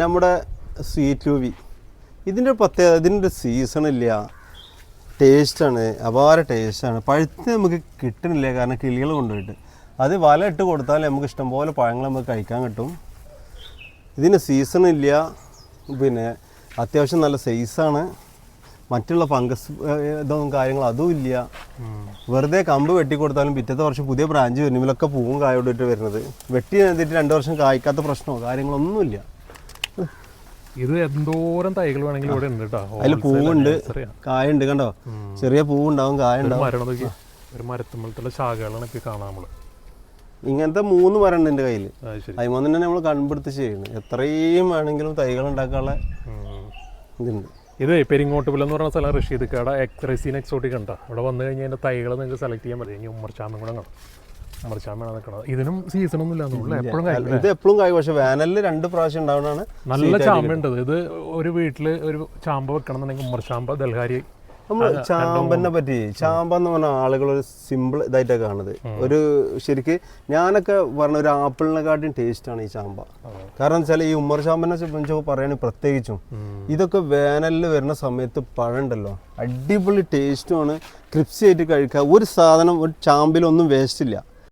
നമ്മുടെ സ്വീറ്റ് ലൂവി ഇതിന്റെ പ്രത്യേകത ഇതിന്റെ ഇല്ല. ടേസ്റ്റാണ് അപാര ടേസ്റ്റാണ് പഴുത്ത് നമുക്ക് കിട്ടണില്ല കാരണം കിളികൾ കൊണ്ടുപോയിട്ട്. അത് വല ഇട്ട് കൊടുത്താൽ നമുക്ക് ഇഷ്ടംപോലെ പഴങ്ങൾ നമുക്ക് കഴിക്കാൻ കിട്ടും. ഇതിന് സീസൺ ഇല്ല. പിന്നെ അത്യാവശ്യം നല്ല സൈസാണ് മറ്റുള്ള ഫംഗസ് ഇതൊന്നും കാര്യങ്ങൾ അതും ഇല്ല. വെറുതെ കമ്പ് വെട്ടി കൊടുത്താലും പിറ്റത്തെ വർഷം പുതിയ ബ്രാഞ്ച് വരുന്നതിലൊക്കെ പൂവും കായോടിട്ട് വരുന്നത്. വെട്ടി എഴുതിയിട്ട് രണ്ട് വർഷം കായ്ക്കാത്ത പ്രശ്നമോ കാര്യങ്ങളൊന്നുമില്ല. ഇത് എന്തോരം തൈകൾ വേണമെങ്കിലും ഇവിടെ ഉണ്ട് കേട്ടോ അതിൽ പൂവുണ്ട്. കായുണ്ട് കണ്ടോ? ചെറിയ പൂവുണ്ടാവും കായ ഒരു ഉണ്ടാവും മരം നോക്കി. ഒരു മരത്തുമ്പോഴത്തുള്ള ശാഖകളാണൊക്കെ കാണാം നമ്മൾ. ഇങ്ങനത്തെ മൂന്ന് മരം ഉണ്ട് എന്റെ കയ്യിൽ അതിമൊന്നും തന്നെ നമ്മൾ കൺപിടുത്ത് ചെയ്യുന്നത് എത്രയും വേണമെങ്കിലും തൈകൾ ഉണ്ടാക്കാനുള്ള. ഇതുണ്ട്. ഇത് പെരിങ്ങോട്ടുപുല എന്ന് പറയുന്ന സ്ഥലം റഷീദ് കട. എക്സ്റൈസീൻ എക്സോട്ടിക് ഉണ്ടോ അവിടെ വന്നു കഴിഞ്ഞാൽ അതിന്റെ തൈകൾ നിങ്ങൾക്ക് സെലക്ട് ചെയ്യാൻ പറ്റും. ഇനി ഉമ്മർച്ചാമ്പം കൂടെ കാണാം. ഉമ്മർച്ചാമ്പാണ് നിൽക്കുന്നത് ഇതിനും സീസൺ ഒന്നും ഇല്ല. എപ്പോഴും കഴിക്കില്ല ഇത് എപ്പോഴും കായ് പക്ഷെ വേനലിൽ രണ്ട് പ്രാവശ്യം ഉണ്ടാവുന്നതാണ് നല്ല ചാമ്പ ഉണ്ട് ഇത്. ഒരു വീട്ടിൽ ഒരു ചാമ്പ വെക്കണം എന്നുണ്ടെങ്കിൽ ഉമ്മർചാമ്പ ദൽഹാരി നമ്മൾ ചാമ്പനെ പറ്റി ചാമ്പ എന്ന് പറഞ്ഞ ആളുകൾ ഒരു സിമ്പിൾ ഇതായിട്ടാണ് കാണുന്നത്. ഒരു ശരിക്ക് ഞാനൊക്കെ പറഞ്ഞ ഒരു ആപ്പിളിനെക്കാട്ടിയും ആണ് ഈ ചാമ്പ. കാരണം വെച്ചാൽ ഈ ഉമ്മർ ചാമ്പനെ സംബന്ധിച്ചൊക്കെ പറയുകയാണെങ്കിൽ പ്രത്യേകിച്ചും. ഇതൊക്കെ വേനലിൽ വരുന്ന സമയത്ത് പഴമുണ്ടല്ലോ അടിപൊളി ടേസ്റ്റുമാണ് ക്രിപ്സി ആയിട്ട് കഴിക്കുക ഒരു സാധനം ഒരു ചാമ്പിലൊന്നും വേസ്റ്റ് ഇല്ല.